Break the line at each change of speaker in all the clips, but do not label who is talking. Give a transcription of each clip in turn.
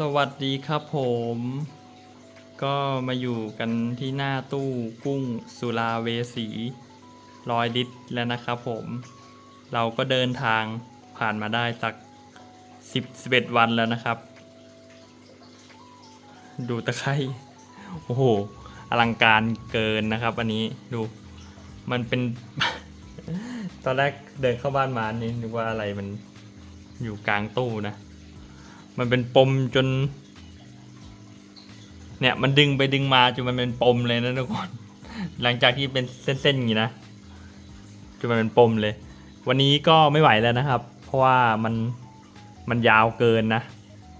สวัสดีครับผม ก็มาอยู่กันที่หน้าตู้กุ้งสุราเวสีรอยลิตแล้วนะครับผม เราก็เดินทางผ่านมาได้สักสิบสิบเอ็ดวันแล้วนะครับ ดูตะไคร่โอ้โห อลังการเกินนะครับ อันนี้ดูมันเป็น ตอนแรกเดินเข้าบ้านมานี่นึกว่าอะไรมันอยู่กลางตู้นะ มันเป็นปมจน เนี่ยมันดึงไปดึงมาจนมันเป็นปมเลยนะทุกคน หลังจากที่เป็นเส้นๆอย่างนี้นะจนมันเป็นปมเลย วันนี้ก็ไม่ไหวแล้วนะครับ เพราะว่ามันมันยาวเกินนะ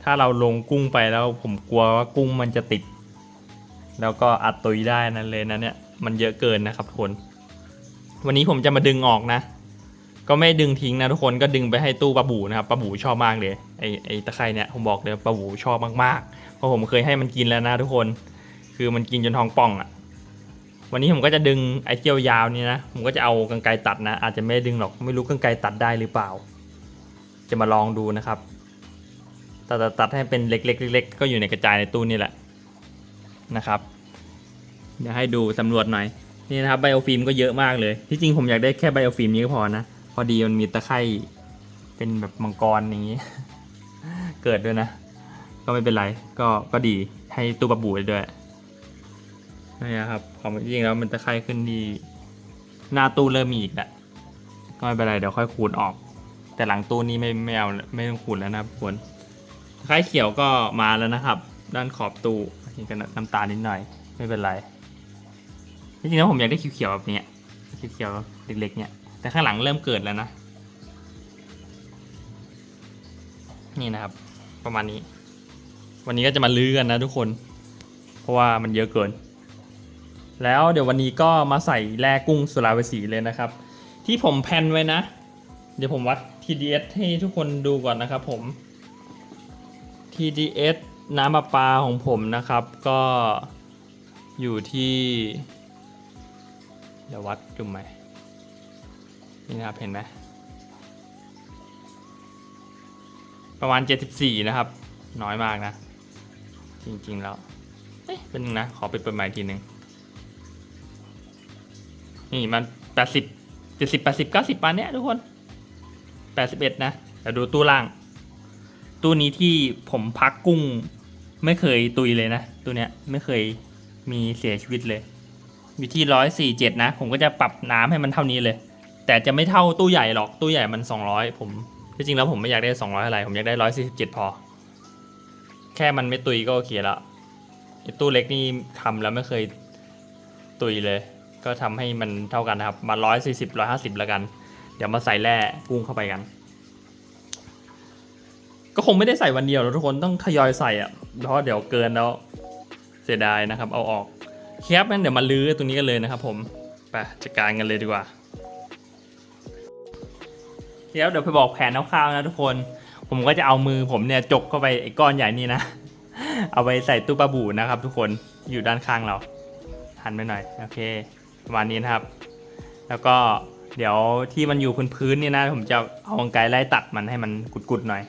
ถ้าเราลงกุ้งไปแล้วผมกลัวว่ากุ้งมันจะติด แล้วก็อัดตุยได้นั่นเลยนะเนี่ย มันเยอะเกินนะครับทุกคน วันนี้ผมจะมาดึงออกนะ ก็ไม่ดึงทิ้งนะทุกคนก็ดึงไปให้ตู้ปลาบูนะครับปลาบูชอบมากเลยไอไอตะไคร่เนี่ยผมบอกเลยปลาบูชอบมากๆเพราะผมเคยให้มันกินแล้วนะทุกคน คือมันกินจนท้องป่องอะ่ะ วันนี้ผมก็จะดึงไอเจียวยาวนี่นะผมก็จะเอากรรไกตัดนะ อาจจะไม่ดึงหรอกไม่รู้กรรไกตัดได้หรือเปล่า จะมาลองดูนะครับตัดตัดตัดให้เป็นเล็กๆเล็กๆก็อยู่ในกระจายในตู้นี่แหละนะครับเดี๋ยวให้ดูสำรวจหน่อยนี่นะครับไบโอฟิล์มก็เยอะมากเลย ที่จริงผมอยากได้แค่ไบโอฟิล์มนี้ก็พอนะ พอดีมันมีตะไคร่เป็นแบบมังกรอย่างนี้ เกิดด้วยนะ ก็ไม่เป็นไร ก็ก็ดีให้ตู้ปลาบูด้ด้วยนี่นะครับของจริงแล้วมันตะไคร่ขึ้นที่หน้าตู้เริ่มมีอีกแหละก็ไม่เป็นไรเดี๋ยวค่อยขูดออก แต่หลังตู้นี้ไม่ไม่เอาไม่ต้องขูดแล้วนะครับทุกคนตะไคร่เขียวก็มาแล้วนะครับ ด้านขอบตู้เห็นกันน้ำตาลนิดหน่อย ไม่เป็นไรจริงๆแล้วผมอยากได้เขียวๆแบบนี้ยเขียวๆเล็กๆเนี่ย แต่ข้างหลังเริ่มเกิดแล้วนะ นี่นะครับ ประมาณนี้ วันนี้ก็จะมาลื้อกันนะทุกคน เพราะว่ามันเยอะเกิน แล้วเดี๋ยววันนี้ก็มาใส่แร่กุ้งสุราเวสีเลยนะครับ ที่ผมแพนไว้นะ เดี๋ยวผมวัด TDS ให้ทุกคนดูก่อนนะครับผม TDS น้ำประปาของผมนะครับก็อยู่ที่ เดี๋ยววัดจุ่มไหม นี่นะครับ เห็นไหมประมาณ 74 นะครับ น้อยมากนะ จริง ๆ แล้วเอ๊ะเป็นหนึงนะ ขอไปเปิดใหม่ทีหนึ่งนี่มัน 80 70 80 90ปานเนี้ยทุกคน 81 นะแต่ดูตู้ล่าง ตู้นี้ที่ผมพักกุ้ง ไม่เคยตุยเลยนะ ตัวเนี้ยไม่เคยมีเสียชีวิตเลย อยู่ที่ร้อยสี่เจ็ดนะ ผมก็จะปรับน้ำให้มันเท่านี้เลย แต่จะไม่เท่าตู้ใหญ่หรอกตู้ใหญ่มันสองร้อยผมที่จริงแล้วผมไม่อยากได้สองร้อยอะไร ผมอยากได้ร้อยสี่สิบเจ็ดพอ แค่มันไม่ตุยก็โอเคละตู้เล็กนี่ทำแล้วไม่เคยตุยเลย ก็ทำให้มันเท่ากันนะครับ มาร้อยสี่สิบร้อยห้าสิบแล้วกัน เดี๋ยวมาใส่แร่กุ้งเข้าไปกัน ก็คงไม่ได้ใส่วันเดียวหรอกทุกคนต้องทยอยใส่อะเพราะเดี๋ยวเกินแล้วเสียดายนะครับ เอาออกแครับงั้นเดี๋ยวมาลื้อตรงนี้กันเลยนะครับผมไปจัดการกันเลยดีกว่า ครับเดี๋ยวไปบอกแผนคร่าวๆนะทุกคน ผมก็จะเอามือผมเนี่ยจกเข้าไปไอ้ก้อนใหญ่นี่นะ เอาไปใส่ตู้ปลาบูนะครับ ทุกคนอยู่ด้านข้างเราหันไปหน่อยโอเคประมาณนี้นะครับ แล้วก็เดี๋ยวที่มันอยู่พื้นๆนี่นะ ผมจะเอากรรไกรไล่ตัดมันให้มันกุดๆหน่อย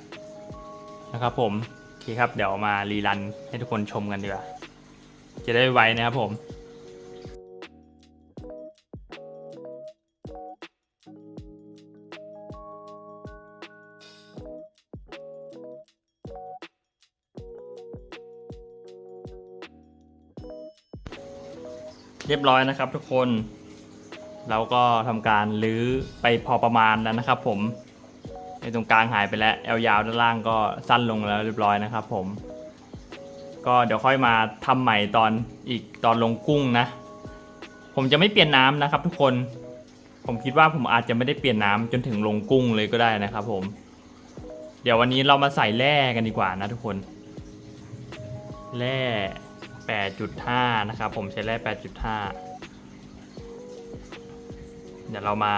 นะครับ ผมโอเคครับเดี๋ยวมารีรันให้ทุกคนชมกันดีกว่าจะได้ไวนะครับผม เรียบร้อยนะครับทุกคน เราก็ทำการลื้อไปพอประมาณแล้วนะครับ ผมในตรงกลางหายไปแล้วแอลยาวด้านล่างก็สั้นลงแล้วเรียบร้อยนะครับ ผม ก็เดี๋ยวค่อยมาทำใหม่ตอนอีกตอนลงกุ้งนะ ผมจะไม่เปลี่ยนน้ำนะครับ ทุกคน ผมคิดว่าผมอาจจะไม่ได้เปลี่ยนน้ำจนถึงลงกุ้งเลยก็ได้นะครับ ผม เดี๋ยววันนี้เรามาใส่แร่กันดีกว่านะทุกคน แร่ 8.5 นะครับ ผมใช้แร่ 8.5 เดี๋ยวเรามา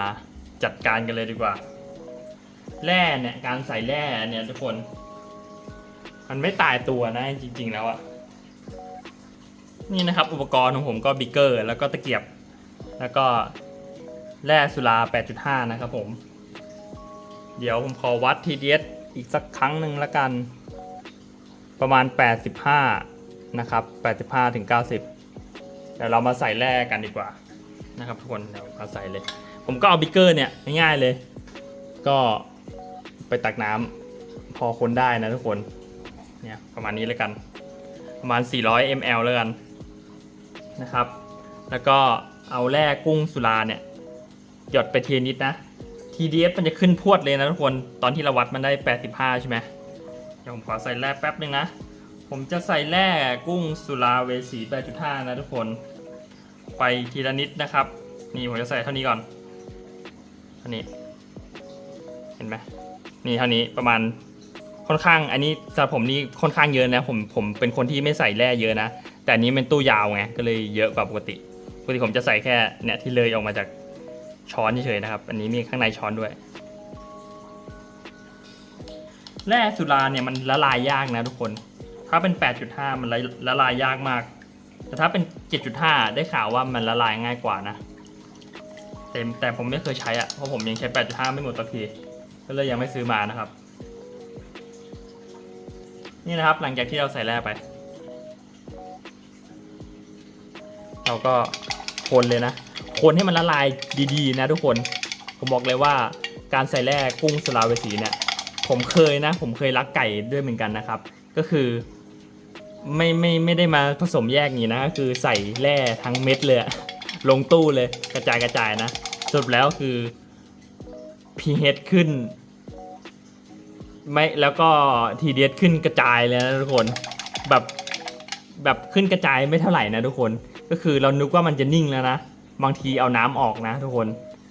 จัดการกันเลยดีกว่า แร่เนี่ย การใส่แร่เนี่ยทุกคน มันไม่ตายตัวนะจริง ๆ แล้วอะนี่นะครับ อุปกรณ์ของผมก็บิกเกอร์ แล้วก็ตะเกียบ แล้วก็แร่สุรา 8.5 นะครับผม เดี๋ยวผมขอวัด TDS อีกสักครั้งหนึ่งละกัน ประมาณ 85 นะครับ 85ถึง90 เดี๋ยวเรามาใส่แร่กันดีกว่านะครับทุกคนเดี๋ยวมาใส่เลย ผมก็เอาบิ๊กเกอร์เนี่ยง่ายๆเลย ก็ไปตักน้ำพอคนได้นะทุกคนเนี่ยประมาณนี้เลยกัน ประมาณ 400 ml แล้วกันนะครับ แล้วก็เอาแร่กุ้งสุราเนี่ยหยดไปเทีละนิดนะ TDF มันจะขึ้นพรวดเลยนะทุกคน ตอนที่เราวัดมันได้ 85 ใช่ไหมเดี๋ยวผมขอใส่แร่แป๊บนึงนะ ผมจะใส่แร่กุ้งสุราเวสี 8.5 นะทุกคน ไปทีละนิดนะครับ นี่ผมจะใส่เท่านี้ก่อนเท่านี้ เห็นไหมนี่เท่านี้ประมาณค่อนข้าง อันนี้สำหรับผมนี่ค่อนข้างเยอะนะ ผมผมเป็นคนที่ไม่ใส่แร่เยอะนะ แต่อันนี้เป็นตู้ยาวไงก็เลยเยอะกว่าปกติปกติผมจะใส่แค่เนี่ยที่เลยออกมาจากช้อนเฉยๆนะครับ อันนี้มีข้างในช้อนด้วยแร่สุราเนี่ยมันละลายยากนะทุกคน ถ้าเป็น 8.5 มันละละลายยากมาก แต่ถ้าเป็น 7.5 ได้ข่าวว่ามันละลายง่ายกว่านะแต่แต่ผมไม่เคยใช้อะเพราะผมยังใช้ 8.5 ไม่หมดสักทีก็เลยยังไม่ซื้อมานะครับ นี่นะครับหลังจากที่เราใส่แร่ไป เราก็คนเลยนะ คนให้มันละลายดีๆ นะทุกคน ผมบอกเลยว่าการใส่แร่กุ้งสลาเวสีเนี่ย ผมเคยนะ ผมเคยรักไก่ด้วยเหมือนกันนะครับ ก็คือ ไม่ไม่ไม่ได้มาผสมแยกนี้นะก็คือใส่แร่ทั้งเม็ดเลยลงตู้เลยกระจายกระจายนะสรุปแล้วคือ pH ขึ้น ไม่แล้วก็ TDS ขึ้นกระจายเลยนะทุกคนแบบแบบขึ้นกระจายไม่เท่าไหร่นะทุกคนก็คือเรานึกว่ามันจะนิ่งแล้วนะ บางทีเอาน้ำออกนะ ทุกคน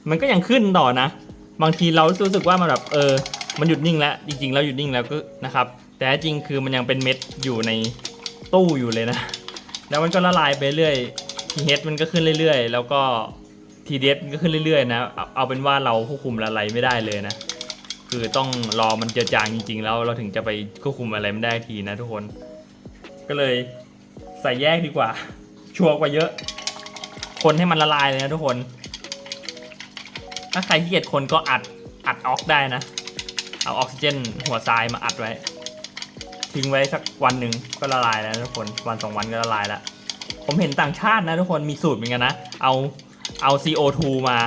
มันก็ยังขึ้นต่อนะ บางทีเรารู้สึกว่ามันแบบเออ มันหยุดนิ่งแล้วจริงๆแล้วหยุดนิ่งแล้วก็นะครับ แต่จริงคือมันยังเป็นเม็ดอยู่ใน ตู้อยู่เลยนะ แล้วมันก็ละลายไปเรื่อย pH มันก็ขึ้นเรื่อยๆ แล้วก็ TDS มันก็ขึ้นเรื่อยๆ นะเอาเอาเป็นว่าเราควบคุมอะไรไม่ได้เลยนะ คือต้องรอมันเจือจางจริงๆ แล้วเราถึงจะไปควบคุมอะไรไม่ได้ทีนะทุกคน ก็เลยใส่แยกดีกว่า ชัวร์กว่าเยอะ คนให้มันละลายเลยนะทุกคน ถ้าใครขี้เกียจคนก็อัดอัดออกได้นะ เอาออกซิเจนหัวทรายมาอัดไว้ ทิ้งไว้สักวันหนึ่งก็ละลายแล้วทุกคนวันสองวันก็ละลายแล้ว ผมเห็นต่างชาตินะทุกคนมีสูตรเหมือนกันนะ เอาเอา CO2 มา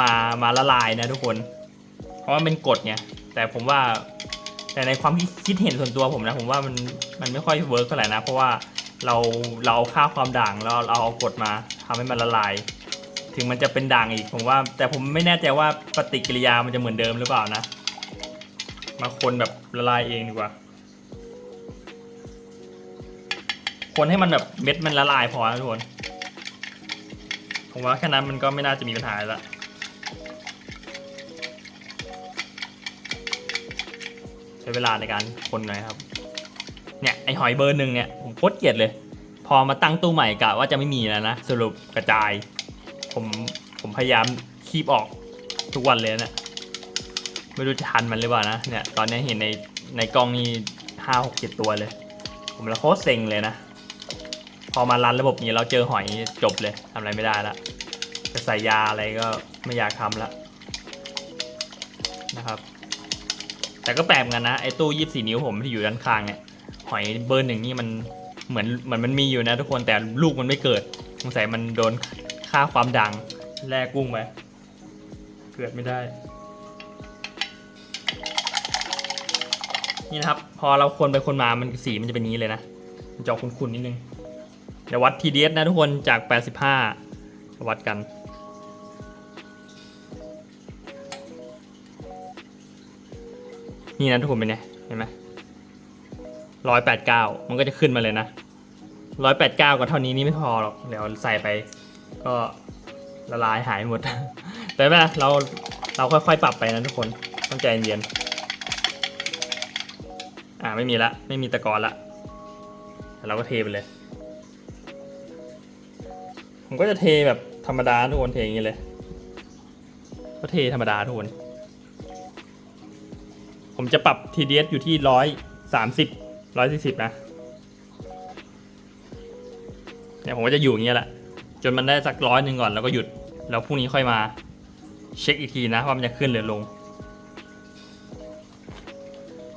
มามาละลายนะทุกคน เพราะว่าเป็นกรดไงแต่ผมว่าแต่ในความคิดเห็นส่วนตัวผมนะ ผมว่ามันมันไม่ค่อยเวิร์กเท่าไหร่นะ เพราะว่าเราเราค่าความด่างแล้วเราเอากดมาทำให้มันละลาย ถึงมันจะเป็นด่างอีกผมว่า แต่ผมไม่แน่ใจว่าปฏิกิริยามันจะเหมือนเดิมหรือเปล่านะ มาคนแบบละลายเองดีกว่า คนให้มันแบบเม็ดมันละลายพอนะทุกคน ผมว่าแค่นั้นมันก็ไม่น่าจะมีปัญหาแล้วใช้เวลาในการคนหน่อยครับ เนี่ยไอหอยเบอร์หนึ่งเนี่ยผมโคตรเกลียดเลย พอมาตั้งตู้ใหม่กะว่าจะไม่มีแล้วนะ สรุปกระจาย ผมผมพยายามคีบออกทุกวันเลยนะ ไม่รู้จะทันมันหรือเปล่านะ เนี่ย ตอนนี้เห็นในในกล้องนี่ห้าหกเจ็ดตัวเลย ผมละโคตรเซ็งเลยนะ พอมารันระบบนี้เราเจอหอยจบเลยทำอะไรไม่ได้ละ จะใส่ยาอะไรก็ไม่อยากทำละนะครับ แต่ก็แปลกกันนะ ไอ้ตู้ยี่สี่นิ้วผมที่อยู่ด้านข้างเนี่ย หอยเบอร์หนึ่งนี่มันเหมือนเหมือนมันมีอยู่นะทุกคนแต่ลูกมันไม่เกิดสงสัยมันโดนค่าความดังแลกกุ้งไปเกิดไม่ได้ นี่นะครับ พอเราคนไปคนมามันสีมันจะเป็นนี้เลยนะมันจะออกขุ่นๆนิดนึงเดี๋ยววัด TDS นะทุกคนจาก 85 วัดกัน นี่นะทุกคนเป็นไงเห็นไหมร้อยแปดเก้ามันก็จะขึ้นมาเลยนะร้อยแปดเก้าก็เท่านี้นี่ไม่พอหรอก เดี๋ยวใส่ไปก็ละลายหายหมด แต่ไม่เรเราเราค่อยๆ ปรับไปนะทุกคน ต้องใจเย็น ไม่มีละ ไม่มีตะกอนละเราก็เทไปเลย ผมก็จะเทแบบธรรมดาทุกคนเทอย่างนี้เลย ก็เทธรรมดาทุกคน ผมจะปรับ TDS อยู่ที่ร้อยสามสิบร้อยสี่สิบนะเนี่ยผมก็จะอยู่อย่างเงี้ยแหละ จนมันได้สักร้อยหนึ่งก่อนแล้วก็หยุด แล้วพรุ่งนี้ค่อยมาเช็คอีกทีนะว่ามันจะขึ้นหรือลง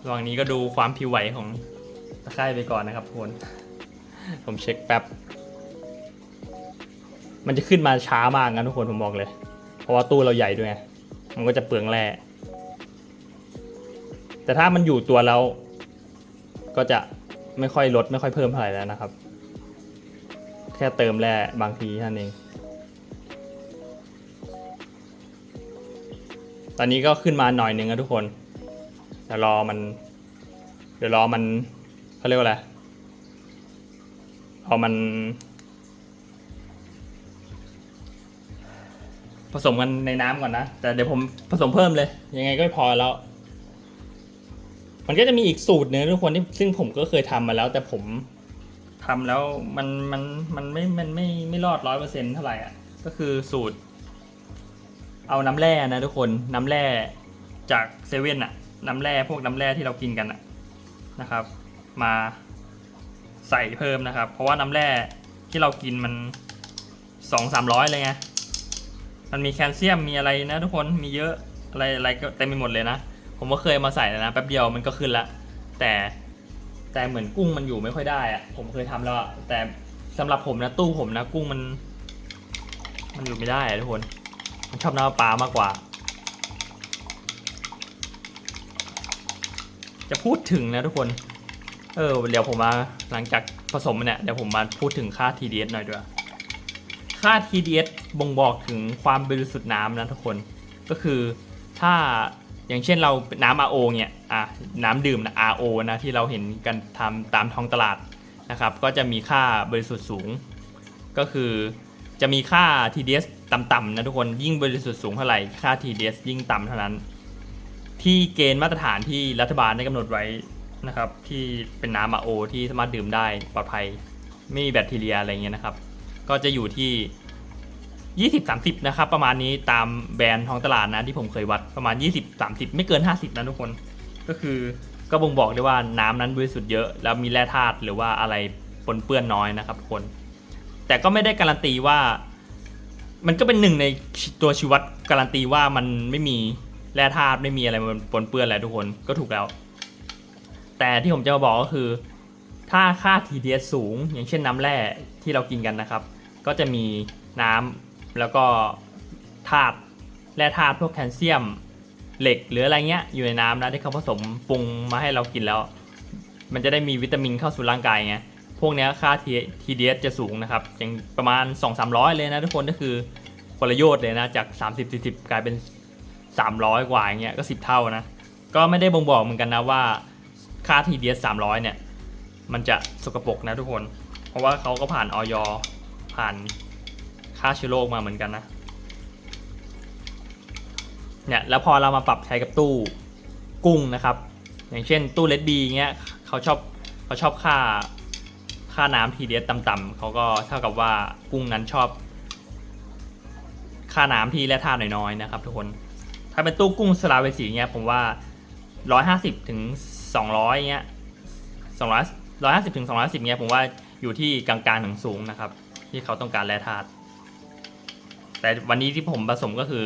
ระหว่างนี้ก็ดูความผิวไหวของตะไคร่ไปก่อนนะครับทุกคน ผมเช็คแป๊บ มันจะขึ้นมาช้ามากนะทุกคนผมบอกเลย เพราะว่าตู้เราใหญ่ด้วยไงมันก็จะเปลืองแร่ แต่ถ้ามันอยู่ตัวแล้วก็จะไม่ค่อยลดไม่ค่อยเพิ่มเท่าไหร่แล้วนะครับ แค่เติมแร่บางทีเท่านั้นเอง ตอนนี้ก็ขึ้นมาหน่อยหนึ่งนะทุกคน ดี๋ยวรอมัน เดี๋ยวรอมันเขาเรียกว่าอะไรรอมันผสมกันในน้ำก่อนนะ แต่เดี๋ยวผมผสมเพิ่มเลย ยังไงก็พอแล้ว มันก็จะมีอีกสูตรหนึงทุกคนที่ซึ่งผมก็เคยทำมาแล้ว แต่ผมทำแล้วมันมันมันไม่มันไม่ไม่รอดร้อยเปอร์เซ็นต์เท่าไหร่อะก็คือสูตร เอาน้ำแร่นะทุกคนน้ำแร่จากเซเว่นอะ น้ำแร่พวกน้ำแร่ที่เรากินกันนะครับ มาใส่เพิ่มนะครับ เพราะว่าน้ำแร่ที่เรากินมันสองสามร้อยเลยไงมันมีแคลเซียมมีอะไรนะทุกคนมีเยอะอะไรอะไรก็เต็มไปหมดเลยนะ ผมก็เคยมาใส่แล้วนะแป๊บเดียวมันก็ขึ้นละแต่แต่เหมือนกุ้งมันอยู่ไม่ค่อยได้อะผมเคยทำแล้วแต่สำหรับผมนะตู้ผมนะกุ้งมัน มันอยู่ไม่ได้ทุกคนผมชอบน้ำปลามากกว่า จะพูดถึงนะทุกคน เออเดี๋ยวผมมาหลังจากผสมเนี่ยเดี๋ยวผมมาพูดถึงค่า TDS หน่อยด้วยค่า TDS บ่งบอกถึงความบริสุทธิ์น้ำนะทุกคน ก็คือถ้าอย่างเช่นเราน้ำ RO เนี่ยอะน้ำดื่มนะ RO นะที่เราเห็นกันทำตามท้องตลาดนะครับ ก็จะมีค่าบริสุทธิ์สูง ก็คือจะมีค่า TDS ต่ำๆนะทุกคนยิ่งบริสุทธิ์สูงเท่าไหร่ค่า TDS ยิ่งต่ำเท่านั้น ที่เกณฑ์มาตรฐานที่รัฐบาลได้กำหนดไว้นะครับ ที่เป็นน้ำ RO ที่สามารถดื่มได้ปลอดภัย ไม่มีแบคทีเรียอะไรเงี้ยนะครับ ก็จะอยู่ที่ 20-30 นะครับ ประมาณนี้ตามแบรนด์ท้องตลาดนะที่ผมเคยวัดประมาณ 20-30 ไม่เกิน 50 นะทุกคน ก็คือก็บ่งบอกได้ว่าน้ำนั้นบริสุทธิ์เยอะแล้วมีแร่ธาตุหรือว่าอะไรปนเปื้อนน้อยนะครับทุกคน แต่ก็ไม่ได้การันตีว่า มันก็เป็นหนึ่งในตัวชีวัดการันตีว่ามันไม่มี แร่ธาตุไม่มีอะไรมันปนเปื้อนอะไรทุกคนก็ถูกแล้ว แต่ที่ผมจะมาบอกก็คือ ถ้าค่า TDS สูง อย่างเช่นน้ำแร่ที่เรากินกันนะครับ ก็จะมีน้ำแล้วก็ธาตุแร่ธาตุพวกแคลเซียมเหล็กหรืออะไรเงี้ยอยู่ในน้ำนะที่เขาผสมปรุงมาให้เรากินแล้ว มันจะได้มีวิตามินเข้าสู่ร่างกายไงพวกนี้ค่า T- TDS จะสูงนะครับอย่างประมาณ 2-300 เลยนะทุกคนก็คือคนละโยชน์เลยนะจาก 30-40 กลายเป็น 300 กว่าอย่างเงี้ยก็ 10 เท่านะ ก็ไม่ได้บ่งบอกเหมือนกันนะว่าค่า TDS 300 เนี่ย มันจะสกปรกนะทุกคน เพราะว่าเขาก็ผ่านออยผ่านค่าเชื้อโรคมาเหมือนกันนะเนี่ยแล้วพอเรามาปรับใช้กับตู้กุ้งนะครับ อย่างเช่นตู้เลดบีเงี้ยเขาชอบเขาชอบค่าค่าน้ำ TDS ต่ำๆเขาก็เท่ากับว่ากุ้งนั้นชอบ ค่าน้ำที่แร่ธาตุน้อยๆนะครับทุกคน ถ้าเป็นตู้กุ้งสลาเวสีเงี้ยผมว่า150ถึง200เงี้ย200 150ถึง210เงี้ยผมว่าอยู่ที่กลางๆถึงสูงนะครับ ที่เขาต้องการแร่ธาตุแต่วันนี้ที่ผมผสมก็คือ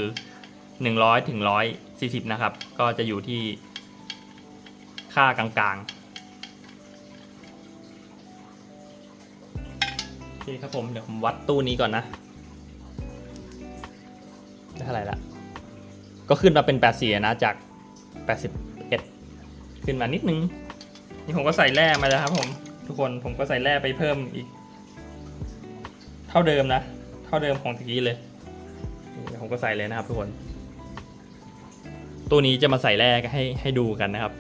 100ถึง140นะครับ ก็จะอยู่ที่ค่ากลางๆโอเคครับผมเดี๋ยวผมวัดตู้นี้ก่อนนะ ได้เท่าไหร่ละ ก็ขึ้นมาเป็น 84 นะจาก 81 ขึ้นมานิดนึง นี่ผมก็ใส่แร่มาแล้วครับผมทุกคนผมก็ใส่แร่ไปเพิ่มอีก เท่าเดิมนะ เท่าเดิมของตะกี้เลยนี่ผมก็ใส่เลยนะครับทุกคน ตัวนี้จะมาใส่แรกให้ให้ดูกันนะครับ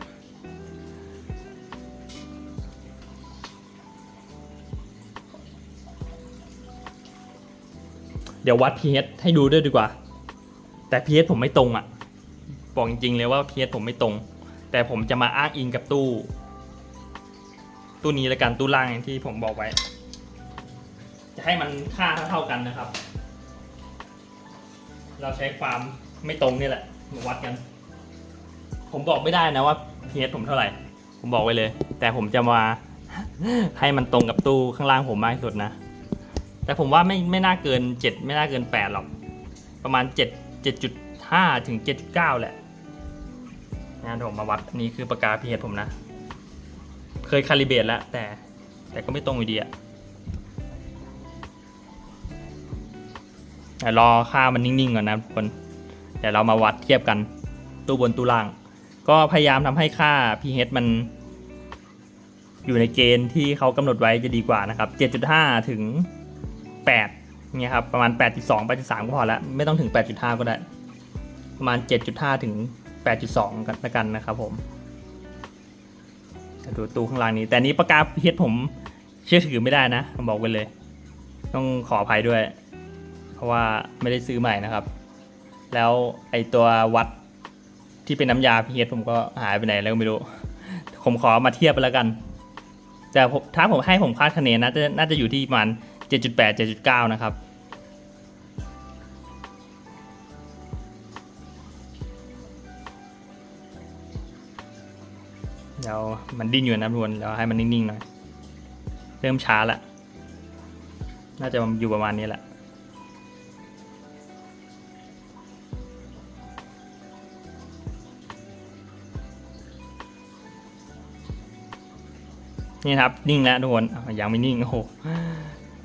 เดี๋ยววัด pH ให้ดูด้วยดีกว่า แต่ pH ผมไม่ตรงอะ่ะบอกจริงๆเลยว่า pH ผมไม่ตรง แต่ผมจะมาอ้างอิงกับตู้ ตู้นี้ละกันตู้ล่างที่ผมบอกไว้ จะให้มันค่าเท่าๆกันนะครับ เราใช้ความไม่ตรงนี่แหละมาวัดกัน ผมบอกไม่ได้นะว่า pH ผมเท่าไหร่ ผมบอกไว้เลย แต่ผมจะมาให้มันตรงกับตู้ข้างล่างผมมากที่สุดนะ แต่ผมว่าไม่ไม่น่าเกิน7ไม่น่าเกิน8หรอก ประมาณ7 7.5 ถึง 7.9 แหละนงั้นเดี๋ยวผมมาวัดนี้คือปากกาพีเอผมนะ เคยคาลิเบตแล้ว แต่แต่ก็ไม่ตรงอยู่ดีอะเดี๋ยวรอค่ามันนิ่งๆก่อนนะทุกคนเดี๋ยวเรามาวัดเทียบกันตู้บนตู้ล่าง ก็พยายามทำให้ค่า pH มัน อยู่ในเกณฑ์ที่เขากำหนดไว้จะดีกว่านะครับ 7.5 ถึง 8 เนี่ยครับประมาณ 8.2 8.3 ก็พอแล้วไม่ต้องถึง 8.5 ก็ได้ ประมาณ 7.5 ถึง 8.2 กันละกันนะครับผมดูตู้ข้างล่างนี้ แต่นี้ปากกา pH ผมเชื่อถือไม่ได้นะผมบอกไปเลย ต้องขออภัยด้วย เพราะว่าไม่ได้ซื้อใหม่นะครับ แล้วไอตัววัดที่เป็นน้ำยา pH ผมก็หายไปไหนแล้วไม่รู้ ผมขอมาเทียบไปแล้วกัน แต่ถ้าผมให้ผมคาดคะเนนะจะน่าจะอยู่ที่ประมาณ 7.8 7.9 นะครับ เดี๋ยวมันดิ้นอยู่นะทุกคนเดี๋ยวให้มันนิ่งๆหน่อย เริ่มช้าละ น่าจะอยู่ประมาณนี้แหละนี่ครับ นิ่งแล้วทุกคนยังไม่นิ่งโอ้โห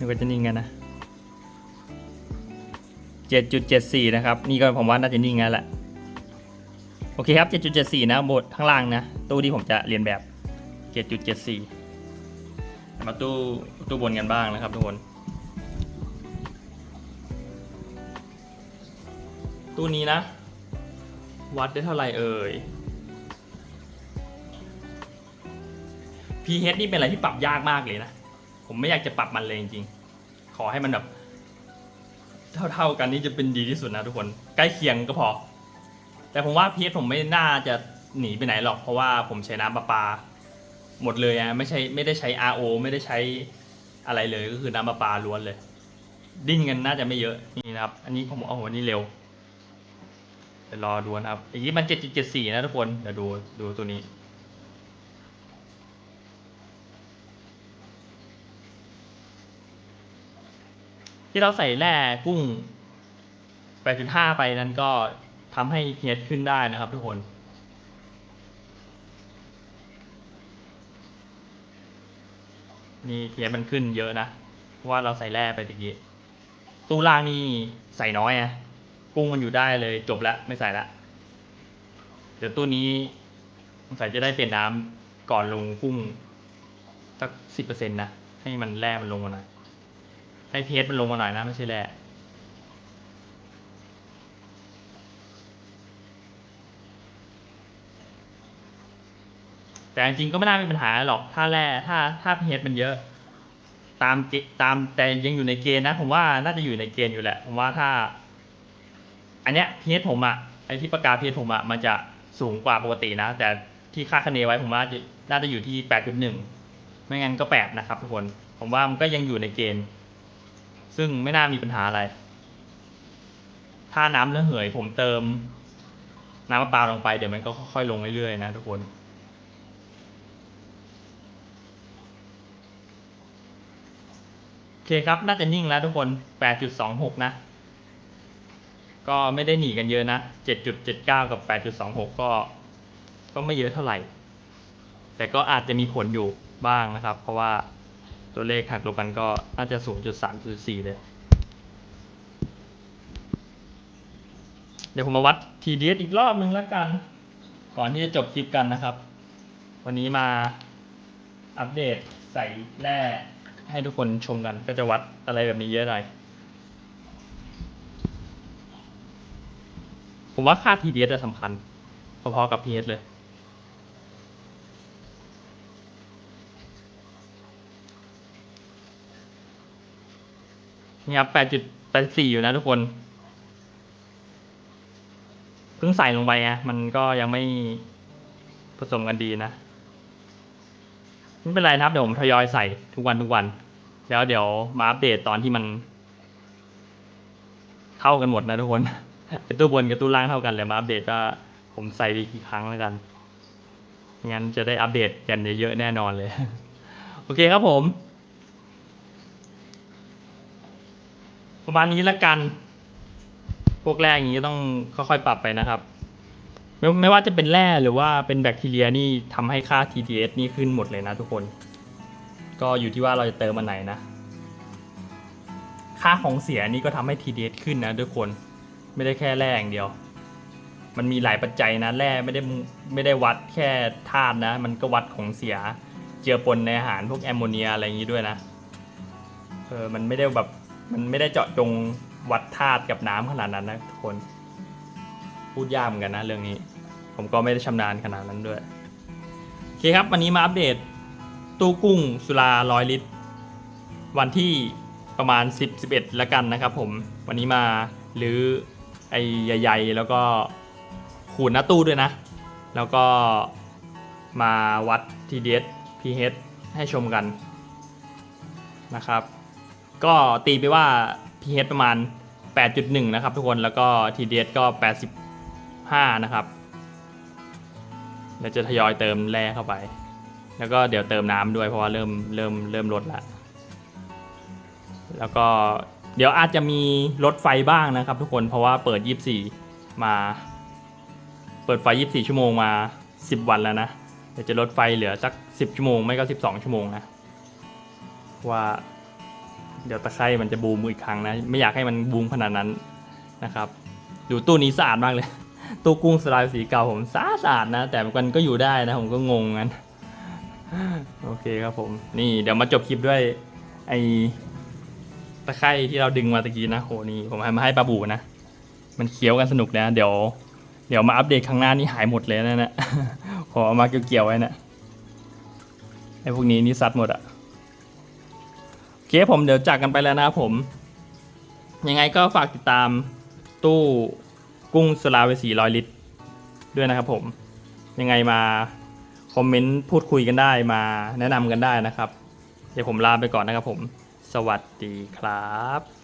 นึกว่าจะนิ่งกันนะ7.74นะครับ นี่ก็ผมว่าน่าจะนิ่งแล้วแหละโอเคครับ 7.74 นะบทข้างล่างนะ ตู้ที่ผมจะเรียนแบบ 7.74 มาตู้ตู้บนกันบ้างนะครับทุกคน ตู้นี้นะ วัดได้เท่าไหร่เอ่ย pH นี่เป็นอะไรที่ปรับยากมากเลยนะ ผมไม่อยากจะปรับมันเลยจริงๆ ขอให้มันแบบ เท่าๆกันนี่จะเป็นดีที่สุดนะทุกคน ใกล้เคียงก็พอ แต่ผมว่า pH ผมไม่น่าจะหนีไปไหนหรอก เพราะว่าผมใช้น้ำประปา หมดเลยอะไม่ใช่ไม่ได้ใช้ RO ไม่ได้ใช้อะไรเลยก็คือน้ำประปาล้วนเลย ดิ้นกันน่าจะไม่เยอะนี่นะครับ อันนี้ผมเอาหัวนี้เร็วเดี๋ยวรอดูนะครับอันนี้มัน 7.74 นะทุกคน เดี๋ยวดูดูตัวนี้ ที่เราใส่แร่กุ้ง 8.5 ไปนั้นก็ทำให้เฮียขึ้นได้นะครับทุกคนนี่เฮียมันขึ้นเยอะนะเพราะว่าเราใส่แร่ไปตะกี้ตู้ล่างนี่ใส่น้อยอะกุ้งมันอยู่ได้เลยจบแล้วไม่ใส่ละเดี๋ยวตู้นี้สงสัยจะได้เปลี่ยนน้ำก่อนลงกุ้งสักสิบเปอร์เซ็นต์นะ ให้มันแร่มันลงมาหน่อย ให้พีเอสมันลงมาหน่อยนะ ไม่ใช่แร่แต่จริงๆก็ไม่น่ามีปัญหาหรอกถ้าแร่ถ้าถ้าพีเอสมันเยอะ ตามตามแต่ยังอยู่ในเกณฑ์นะ ผมว่าน่าจะอยู่ในเกณฑ์อยู่แหละ ผมว่าถ้า อันเนี้ยพีเอสผมอะไอที่ประกาศพีเอสผมอะมันจะสูงกว่าปกตินะ แต่ที่ค่าคะเนไว้ผมว่าจะน่าจะอยู่ที่แปดจุดหนึ่งไม่งั้นก็แปดนะครับทุกคน ผมว่ามันก็ยังอยู่ในเกณฑ์ ซึ่งไม่น่ามีปัญหาอะไร ถ้าน้ำเระเหย ผมเติม น้ำประปาลงไปเดี๋ยวมันก็ค่อยๆลงเรื่อยๆนะทุกคน โอเคครับ น่าจะนิ่งแล้วทุกคน 8.26 นะ ก็ไม่ได้หนีกันเยอะนะ 7.79 กับ 8.26 ก็ ก็ไม่เยอะเท่าไหร่ แต่ก็อาจจะมีผลอยู่บ้างนะครับ เพราะว่า ตัวเลขหักลบกันก็น่าจะ 0.3 0.4เลย เดี๋ยวผมมาวัด TDS อีกรอบหนึ่งแล้วกัน ก่อนที่จะจบคลิปกันนะครับ วันนี้มาอัปเดตใส่แร่ให้ทุกคนชมกัน ก็จะวัดอะไรแบบนี้เยอะหน่อยผมว่าค่า TDS สำคัญ พอๆกับ PS เลย นี่ครับ8.84อยู่นะทุกคน เพิ่งใส่ลงไปไงมันก็ยังไม่ผสมกันดีนะ ไม่เป็นไรนะครับ เดี๋ยวผมทยอยใส่ทุกวันทุกวัน แล้วเดี๋ยวมาอัปเดตตอนที่มันเท่ากันหมดนะทุกคน เป็นตู้บนกับตู้ล่างเท่ากันเลยมาอัปเดตว่าผมใส่ไปกี่ครั้งแล้วกันงั้นจะได้อัปเดตกันเยอะๆแน่นอนเลย โอเคครับผม ประมาณนี้ละกัน พวกแรกอย่างนี้ต้องค่อยๆปรับไปนะครับ ไม่ไม่ว่าจะเป็นแร่หรือว่าเป็นแบคทีเรียนี่ทำให้ค่า TDS นี่ขึ้นหมดเลยนะทุกคน ก็อยู่ที่ว่าเราจะเติมอันไหนนะ ค่าของเสียนี่ก็ทำให้ TDS ขึ้นนะทุกคน ไม่ได้แค่แร่อย่างเดียว มันมีหลายปัจจัยนะแร่ไม่ได้ไม่ได้วัดแค่ธาตุนะ มันก็วัดของเสียเจือปนในอาหารพวกแอมโมเนียอะไรอย่างนี้ด้วยนะเออมันไม่ได้แบบ มันไม่ได้เจาะจงวัดธาตุกับน้ำขนาดนั้นนะทุกคน พูดยากเหมือนกันนะเรื่องนี้ ผมก็ไม่ได้ชำนาญขนาดนั้นด้วย โอเคครับ วันนี้มาอัปเดต ตู้กุ้งสุราร้อยลิตร วันที่ประมาณ 10 11แล้วกันนะครับผมวันนี้มาหรือไอ้ใหญ่ๆแล้วก็ขูดหน้าตู้ด้วยนะ แล้วก็มาวัด TDS pH ให้ชมกันนะครับ ก็ตีไปว่า pH ประมาณ 8.1 นะครับทุกคนแล้วก็ TDS ก็ 85 นะครับเดี๋ยวจะทยอยเติมแร่เข้าไป แล้วก็เดี๋ยวเติมน้ำด้วยเพราะว่าเริ่มเริ่มเริ่มลดแล้วแล้วก็เดี๋ยวอาจจะมีลดไฟบ้างนะครับ ทุกคนเพราะว่าเปิด 24 มา เปิดไฟ 24 ชั่วโมงมา 10 วันแล้วนะเดี๋ยวจะลดไฟเหลือสัก 10 ชั่วโมงไม่ก็ 12 ชั่วโมงนะว่า เดี๋ยวตะไคร่มันจะบูมอีกครั้งนะ ไม่อยากให้มันบูมขนาดนั้นนะครับ ดูตู้นี้สะอาดมากเลย ตู้กุ้งสไลด์สีเก่าผมสะอาดนะ แต่มันก็อยู่ได้นะผมก็งงงั้น โอเคครับผม นี่เดี๋ยวมาจบคลิปด้วยไอตะไคร่ที่เราดึงมาตะกี้นะโหนี่ผมให้มาให้ปลาบูนะ มันเคี้ยวกันสนุกนะ เดี๋ยว เดี๋ยวมาอัปเดตครั้งหน้านี่หายหมดเลยนะนี่ยผมเอามาเกี่ยวๆไว้นะไอพวกนี้นี่ซัดหมดอะ เคผมเดี๋ยวจากกันไปแล้วนะผม ยังไงก็ฝากติดตามตู้กุ้งสลาเวสีร้อยลิตร ด้วยนะครับผม ยังไงมาคอมเมนต์พูดคุยกันได้มาแนะนำกันได้นะครับ เดี๋ยวผมลาไปก่อนนะครับผม สวัสดีครับ